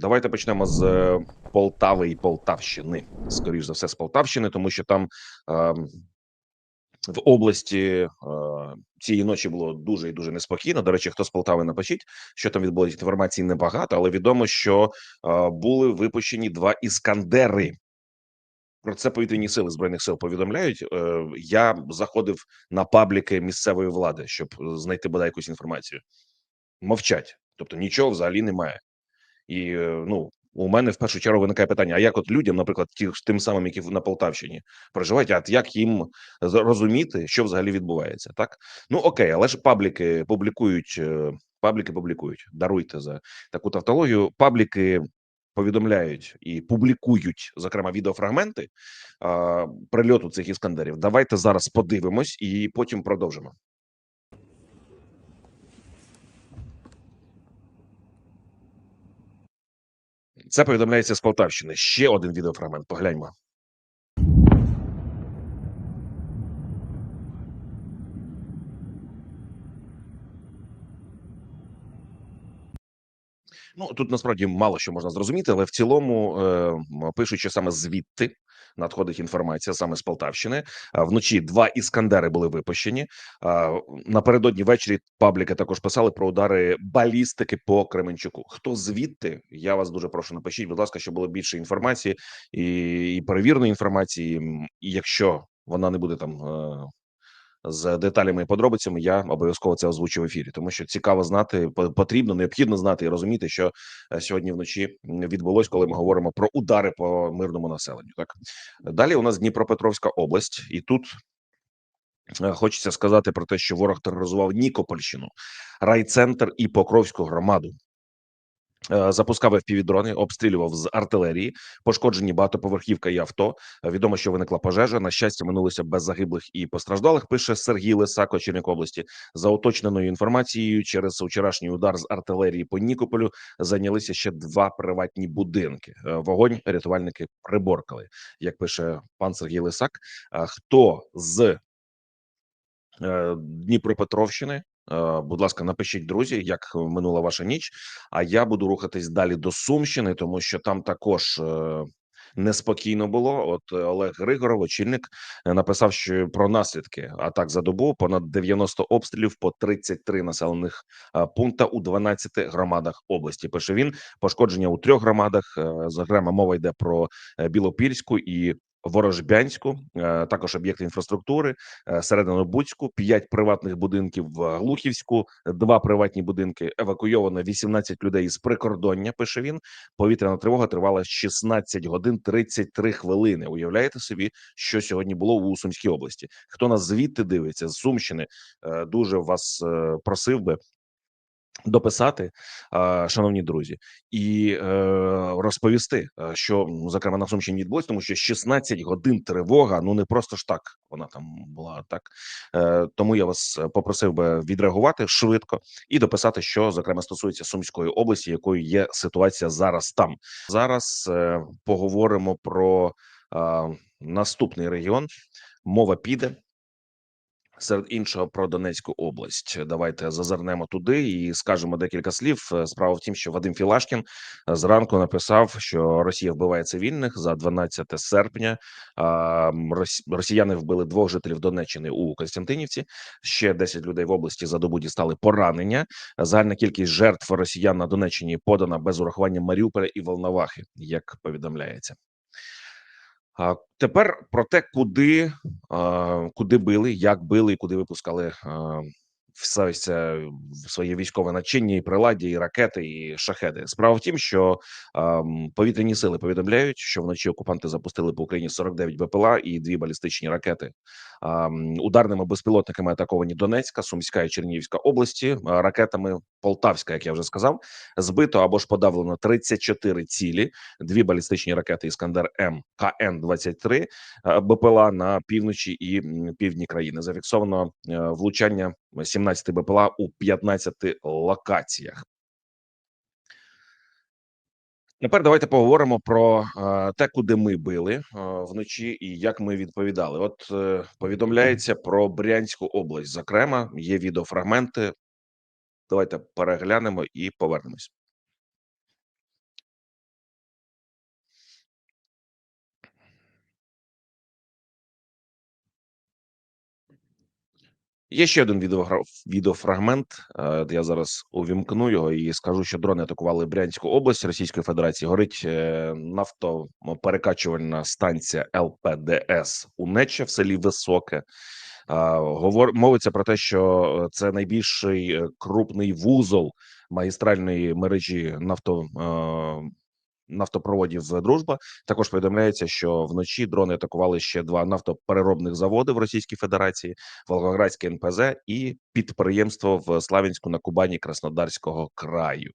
Давайте почнемо з е, Полтави і Полтавщини. Скоріш за все, з Полтавщини, тому що там е, в області е, цієї ночі було дуже і дуже неспокійно. До речі, хто з Полтави напишіть, що там відбулося інформації небагато, але відомо, що е, були випущені два іскандери. Про це повітряні сили збройних сил повідомляють. Е, я заходив на пабліки місцевої влади, щоб знайти бодай якусь інформацію. Мовчать, тобто нічого взагалі немає. І е, ну у мене в першу чергу виникає питання: а як от людям, наприклад, ті тим самим, які на Полтавщині проживають, а як їм зрозуміти, що взагалі відбувається? Так ну окей, але ж пабліки публікують е, пабліки, публікують. Даруйте за таку тавтологію. Пабліки повідомляють і публікують зокрема відеофрагменти а, прильоту цих іскандерів. Давайте зараз подивимось і потім продовжимо. Це повідомляється з Полтавщини. Ще один відеофрагмент. Погляньмо. Ну тут насправді мало що можна зрозуміти, але в цілому, е, м, саме звідти надходить інформація саме з Полтавщини. А вночі два іскандери були випущені. Напередодні ввечері пабліки також писали про удари балістики по Кременчуку. Хто звідти? Я вас дуже прошу напишіть, будь ласка, щоб було більше інформації і, і перевірної інформації. І якщо вона не буде там. З деталями і подробицями я обов'язково це озвучу в ефірі, тому що цікаво знати, потрібно, необхідно знати і розуміти, що е, сьогодні вночі відбулось, коли ми говоримо про удари по мирному населенню. Так далі у нас Дніпропетровська область, і тут е, хочеться сказати про те, що ворог тероризував Нікопольщину, райцентр і Покровську громаду. Е, Запускав FPV-дрони, обстрілював з артилерії, пошкоджені багатоповерхівка і авто. Е, Відомо, що виникла пожежа. На щастя, минулося без загиблих і постраждалих. Пише Сергій Лисак, очільник області. За уточненою інформацією, через вчорашній удар з артилерії по Нікополю зайнялися ще два приватні будинки. Е, Вогонь рятувальники приборкали, як пише пан Сергій Лисак. Хто з Дніпропетровщини. Е, Будь ласка, напишіть, друзі, як минула ваша ніч. А я буду рухатись далі до Сумщини, тому що там також е, неспокійно було. От е, Олег Григоров, очільник, е, написав, що про наслідки атак за добу понад 90 обстрілів по 33 населених пункта у 12 громадах області. Пише він пошкодження у трьох громадах. Зокрема, мова йде про Білопільську і Ворожбянську, е, також об'єкти інфраструктури, е, Серединобудську, п'ять приватних будинків в Глухівську, два приватні будинки. Евакуйовано 18 людей із прикордоння. Пише він. Повітряна тривога тривала 16 годин 33 хвилини. Уявляєте собі, що сьогодні було у Сумській області? Хто нас звідти дивиться з Сумщини? е, Дуже вас просив би дописати, шановні друзі, і е, розповісти, е, що ну, зокрема на Сумщині відбулось, тому що 16 годин тривога. Ну не просто ж так вона там була так. Е, тому я вас попросив би відреагувати швидко і дописати, що зокрема стосується Сумської області, якою є ситуація зараз там. Зараз поговоримо про наступний регіон. Мова піде Серед іншого про Донецьку область. Давайте зазирнемо туди і скажемо декілька слів. Е, Справа в тім, що Вадим Філашкін е, зранку написав, що Росія вбиває цивільних за 12 серпня. рос- Росіяни вбили двох жителів Донеччини у Костянтинівці. Ще 10 людей в області за добу дістали поранення. Загальна кількість жертв росіян на Донеччині подана без урахування Маріуполя і Волновахи, як повідомляється. Тепер про те, куди, куди били, як били і куди випускали все ось своє військове начиння, і приладдя, і ракети, і шахеди. Справа в тім, що а, м, повітряні сили повідомляють, що вночі окупанти запустили по Україні 49 БПЛА і дві балістичні ракети. А, м, ударними безпілотниками атаковані Донецька, Сумська і Чернігівська області, ракетами Полтавська, як я вже сказав, збито або ж подавлено 34 цілі дві балістичні ракети Іскандер М КН 23 БПЛА на півночі і півдні країни. Зафіксовано е, влучання 17 БПЛА у 15 локаціях. Тепер давайте поговоримо про те, куди ми били вночі і як ми відповідали. От е, повідомляється про Брянську область. Зокрема, є відеофрагменти. Давайте переглянемо і повернемось. Є ще один відеогра... відеофрагмент. е, Я зараз увімкну його і скажу, що дрони атакували Брянську область Російської Федерації. Горить е, нафтоперекачувальна станція ЛПДС у Нече в селі Високе. А, Говор мовиться про те, що е, це найбільший е, крупний вузол магістральної мережі нафто. Нафтопроводів дружба також повідомляється, що вночі дрони атакували ще два нафтопереробних заводи в Російській Федерації, Волгоградське НПЗ і підприємство в Славянську на Кубані Краснодарського краю.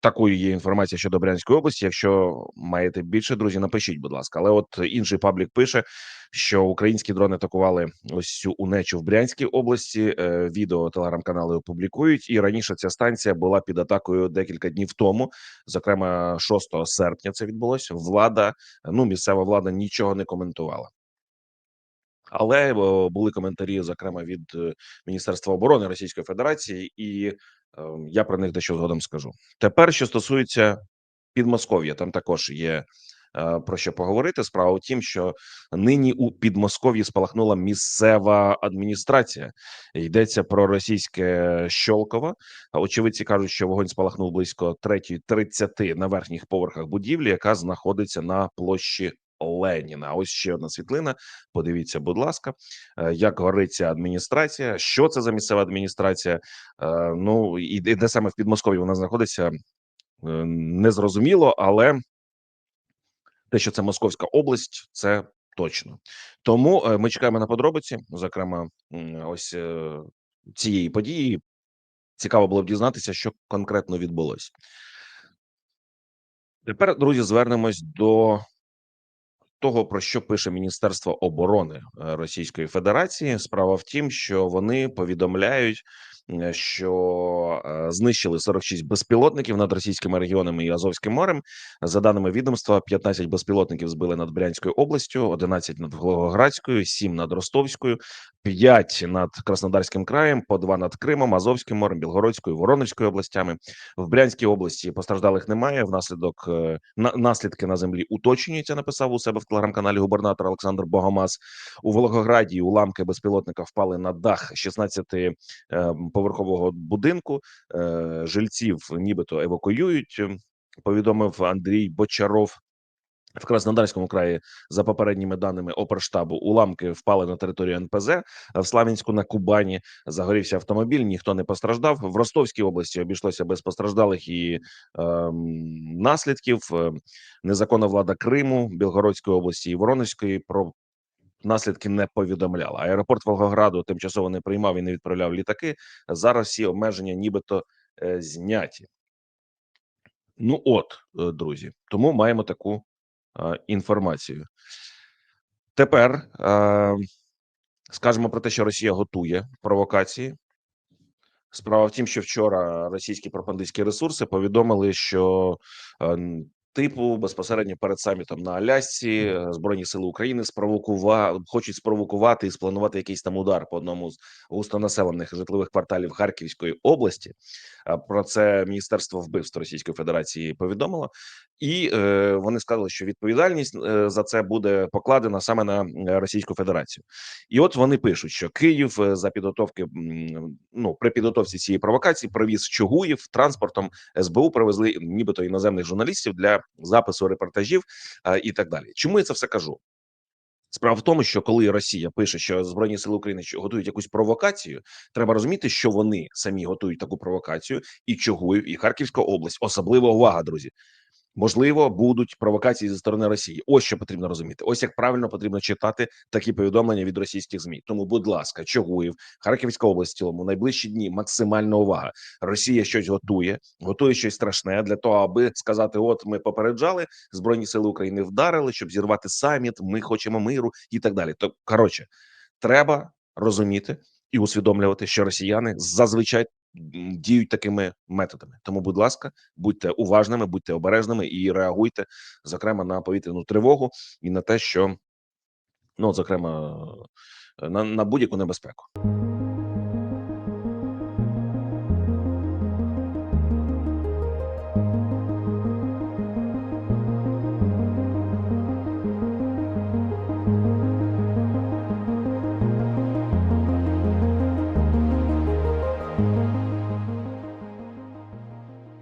Такою є інформація щодо Брянської області. Якщо маєте більше друзі, напишіть, будь ласка. Але от інший паблік пише, що українські дрони атакували ось цю унечу в Брянській області. Е, Відео телеграм-канали опублікують. І раніше ця станція була під атакою декілька днів тому. Зокрема, 6 серпня це відбулося. Влада, ну місцева влада нічого не коментувала. Але були коментарі, зокрема від е, Міністерства оборони Російської Федерації, і я про них дещо згодом скажу. Тепер, що стосується Підмосков'я, там також є е, про що поговорити. Справа в тім, що нині у Підмосков'ї спалахнула місцева адміністрація. Йдеться про російське Щолково. Очевидці кажуть, що вогонь спалахнув близько 3.30 на верхніх поверхах будівлі, яка знаходиться на площі Леніна. Ось ще одна світлина. Подивіться, будь ласка, е, як горить ця адміністрація. Що це за місцева адміністрація? Е, Ну і де саме в Підмосков'ї вона знаходиться, е, незрозуміло, але те, що це Московська область, це точно. Тому ми чекаємо на подробиці, зокрема, ось цієї події. Цікаво було б дізнатися, що конкретно відбулось. Тепер, друзі, звернемось до того, про що пише Міністерство оборони е, Російської Федерації. Справа в тім, що вони повідомляють, е, що е, знищили 46 безпілотників над російськими регіонами і Азовським морем. За даними відомства, 15 безпілотників збили над Брянською областю, 11 над Волгоградською, 7 над Ростовською, 5 над Краснодарським краєм, по 2 над Кримом, Азовським морем, Білгородською, Воронезькою областями. В Брянській області постраждалих немає. Внаслідок е, на наслідки на землі уточнюються. Написав у себе в телеграм-каналі губернатор Олександр Богомаз. У Волгограді уламки безпілотника впали на дах 16 е, будинку. Е, Жильців нібито евакуюють. Повідомив Андрій Бочаров. В Краснодарському краї за попередніми даними оперштабу уламки впали на територію НПЗ в Славянську на Кубані. Загорівся автомобіль, ніхто не постраждав. В Ростовській області обійшлося без постраждалих і ем, наслідків. Е, Незаконна влада Криму, Білгородської області і Воронезької про наслідки не повідомляла. Аеропорт Волгограду тимчасово не приймав і не відправляв літаки. Зараз всі обмеження, нібито е, зняті. Ну, от, е, друзі, тому маємо таку е, інформацію. Тепер е, скажемо про те, що Росія готує провокації. Справа в тім, що вчора російські пропагандистські ресурси повідомили, що е, типу безпосередньо перед самітом на Алясці е, Збройні сили України спровокува... хочуть спровокувати і спланувати якийсь там удар по одному з густонаселених житлових кварталів Харківської області. Про це Міністерство вбивств Російської Федерації повідомило, і е, вони сказали, що відповідальність е, за це буде покладена саме на е, Російську Федерацію. І от вони пишуть, що Київ е, за підготовки ну при підготовці цієї провокації привіз Чугуїв транспортом СБУ привезли нібито іноземних журналістів для запису репортажів е, і так далі. Чому я це все кажу? Справа в тому, що коли Росія пише, що збройні сили України готують якусь провокацію, треба розуміти, що вони самі готують таку провокацію, і Чугуїв, і Харківська область. Особлива увага, друзі. Можливо, будуть провокації зі сторони Росії. Ось що потрібно розуміти. Ось як правильно потрібно читати такі повідомлення від російських змі. Тому, будь ласка, Чугуїв, Харківська область в цілому найближчі дні максимальна увага. Росія щось готує, готує щось страшне для того, аби сказати: от ми попереджали, збройні сили України вдарили, щоб зірвати саміт. Ми хочемо миру і так далі. То коротше, треба розуміти і усвідомлювати, що росіяни зазвичай діють такими методами. Тому, будь ласка, будьте уважними, будьте обережними і реагуйте, зокрема на повітряну тривогу і на те, що ну, зокрема, на, на будь-яку небезпеку.